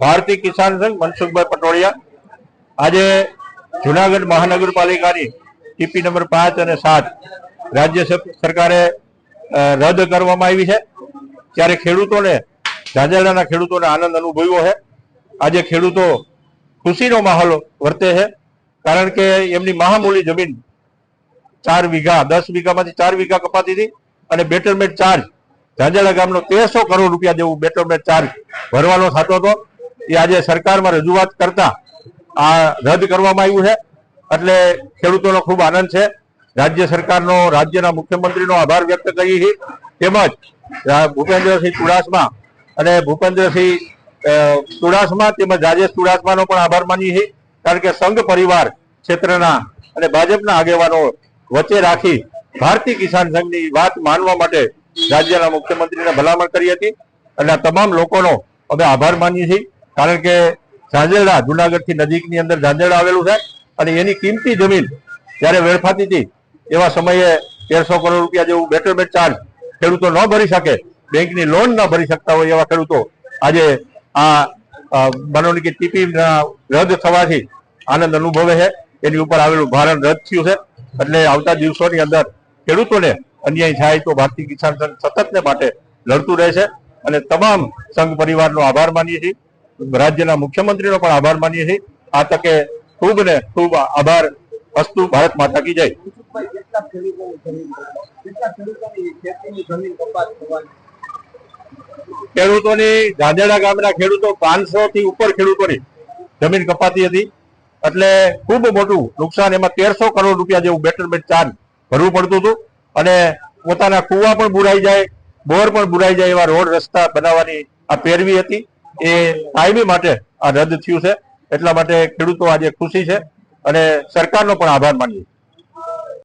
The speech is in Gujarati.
ભારતીય કિસાન સંઘ મનસુખભાઈ પટોડિયા આજે જુનાગઢ મહાનગરપાલિકાની ટીપી નંબર પાંચ અને સાત રાજ્ય સરકારે રદ કરવામાં આવી છે. ત્યારે ખેડૂતોને, ઝાંઝરડાના ખેડૂતોને આનંદ અનુભવ્યો છે. આજે ખેડૂતો ખુશીનો માહોલ વર્તે છે, કારણ કે એમની મહામૂલી જમીન ચાર વીઘા, દસ વીઘામાંથી ચાર વીઘા કપાતી હતી અને બેટરમેન્ટ ચાર્જ ઝાંઝરડા ગામનો તેરસો કરોડ રૂપિયા જેવું બેટરમેન્ટ ચાર્જ ભરવાનો થતો હતો. એ આજે સરકારમાં રજૂઆત કરતા આ રદ કરવામાં આવ્યું છે. એટલે ખેડૂતોનો ખૂબ આનંદ છે. રાજ્ય સરકારનો, રાજ્યના મુખ્યમંત્રીનો આભાર વ્યક્ત કરી છે તેમજ ભૂપેન્દ્રસિંહ ચુડાસમા અને ભૂપેન્દ્રસિંહ ચુડાસમા તેમજ રાજેશ ચુડાસમાનો પણ આભાર માનીએ છીએ. કારણ કે સંઘ પરિવાર ક્ષેત્રના અને ભાજપના આગેવાનો વચ્ચે રાખી ભારતીય કિસાન સંઘની વાત માનવા માટે રાજ્યના મુખ્યમંત્રીને ભલામણ કરી હતી અને આ તમામ લોકોનો અમે આભાર માનીએ છીએ. કારણ કે ઝાંઝરડા જુનાગઢથી નજીકની અંદર ઝાંઝરડા આવેલું છે અને એની કિંમતી જમીન જ્યારે વેડફાતી હતી એવા સમયે તેરસો કરોડ રૂપિયા જેવું બેટરમેન્ટ ચાર્જ ખેડૂતો ન ભરી શકે બેંકની લોન ન ભરી શકતા હોય એવા ખેડૂતો આજે આ અ, કે ટીપી રદ થવાથી આનંદ અનુભવે છે. એની ઉપર આવેલું ભારણ રદ થયું છે. એટલે આવતા દિવસોની અંદર ખેડૂતોને અન્યાય થાય તો ભારતીય કિસાન સંઘ સતતને માટે લડતું રહેશે. અને તમામ સંઘ પરિવારનો આભાર માનીએ છીએ. રાજ્યના મુખ્યમંત્રીનો પણ આભાર માનીએ છીએ. આ તકે ખૂબ ને ખૂબ આભાર. વસ્તુ ભારત માતા કી જય. ખેડૂતોની ઝાંઝરડા ગામના ખેડૂતો પાંચસો થી ઉપર ખેડૂતોની જમીન કપાતી હતી. એટલે ખૂબ મોટું નુકસાન એમાં તેરસો કરોડ રૂપિયા જેવું બેટરમેન્ટ ચાર્જ ભરવું પડતું હતું. અને પોતાના કુવા પણ બુરાઈ જાય, બોર પણ બુરાઈ જાય એવા રોડ રસ્તા બનાવવાની આ પેરવી હતી. એ કાયમી માટે આ રદ થયું છે. એટલા માટે ખેડૂતો આજે ખુશી છે અને સરકારનો પણ આભાર માનીએ